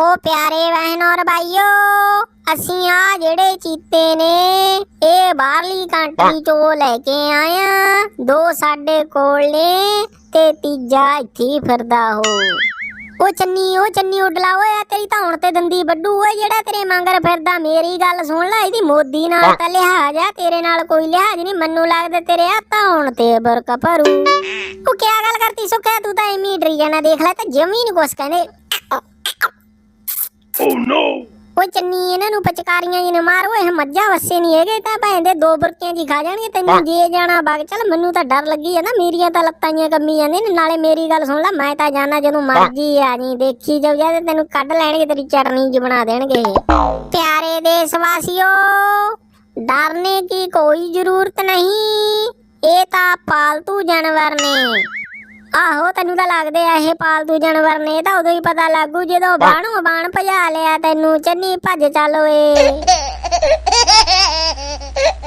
ਉਹ ਪਿਆਰੇ ਬਹਿਨ ਔਰ ਭਾਈਓ ਅਸੀਂ ਆ ਜਿਹੜੇ ਚੀਤੇ ਨੇ, ਇਹ ਬਾਹਰਲੀ ਕੰਟਰੀ ਚੋਂ ਲੈ ਕੇ ਆਇਆ ਦੋ ਸਾਡੇ ਕੋਲ ਨੇ ਤੇ ਤੀਜਾ ਇੱਥੇ ਫਿਰਦਾ ਹੋ ਉਹ ਚੰਨੀ ਉਹ ਚੰਨੀ ਉਡਲਾ ਓਏ ਆ ਤੇਰੀ ਤਾਂ ਤੇ ਦੰਦੀ ਵੱਡੂ ਓਏ, ਜਿਹੜਾ ਤੇਰੇ ਮੰਗਰ ਫਿਰਦਾ, ਮੇਰੀ ਗੱਲ ਸੁਣ ਲੈ, ਇਹਦੀ ਮੋਦੀ ਨਾਲ ਤਾਂ ਲਿਹਾਜ਼ ਆ, ਤੇਰੇ ਨਾਲ ਕੋਈ ਲਿਹਾਜ਼ ਨਹੀਂ, ਮੈਨੂੰ ਲੱਗਦਾ ਤੇਰੇ ਹੱਥਾਂ ਹੁਣ ਤੇ ਬਰਕ ਭਰੂ। ਉਹ ਕਿਆ ਗੱਲ ਕਰਤੀ ਸੁੱਖਿਆ, ਤੂੰ ਤਾਂ ਐਵੇਂ ਡਰੀ ਜਾਣਾ, ਦੇਖ ਲੈ, ਤਾਂ ਜਮੀ ਨੀ ਕੁਛ ਕਹਿੰਦੇ। ਓ ਨੋ ਓ ਚੰਨੀ ਇਹਨਾਂ ਨੂੰ ਪਚਕਾਰੀਆਂ ਜੀ ਨਾ ਮਾਰੋ। ਇਹ ਮੱਝਾਂ ਵਸੇ ਨਹੀਂ ਹੈਗੇ ਤਾਂ ਭੈਣ ਦੇ ਦੋ ਬੁਰਕੀਆਂ ਜੀ ਖਾ ਜਾਣਗੇ ਤੈਨੂੰ ਜੇ ਜਾਣਾ ਬਾਗ। ਚੱਲ ਮੈਨੂੰ ਤਾਂ ਡਰ ਲੱਗੀ ਹੈ ਨਾ ਮੇਰੀਆਂ ਤਾਂ ਲੱਤਾਂ ਜੀਆਂ ਕੰਮੀ ਜਾਂਦੀਆਂ ਨੇ। ਨਾਲੇ ਮੇਰੀ ਗੱਲ ਸੁਣ ਲੈ ਮੈਂ ਤਾਂ ਜਾਣਾ ਜਦੋਂ ਮਰਜ਼ੀ ਆ ਜੀ ਦੇਖੀ ਜਾਓ ਜਾਂ ਤੈਨੂੰ ਕੱਢ ਲੈਣਗੇ ਤੇਰੀ ਚਟਨੀ ਜੀ ਬਣਾ ਦੇਣਗੇ ਪਿਆਰੇ ਦੇਸ਼ ਦੇਸ਼ਵਾਸੀਓ ਡਰਨੇ ਕੀ ਕੋਈ ਜ਼ਰੂਰਤ ਨਹੀਂ ਇਹ ਤਾਂ ਪਾਲਤੂ ਜਾਨਵਰ ਨੇ। ਆਹੋ, ਤੈਨੂੰ ਤਾਂ ਲੱਗਦੇ ਆ ਇਹ ਪਾਲਤੂ ਜਾਨਵਰ ਨੇ, ਇਹ ਤਾਂ ਉਦੋਂ ਹੀ ਪਤਾ ਲੱਗੂ ਜਦੋਂ ਬਾਣੋਂ ਬਾਣ ਭਜਾ ਲਿਆ ਤੈਨੂੰ, ਚੰਨੀ ਭੱਜ ਚੱਲ ਓਏ।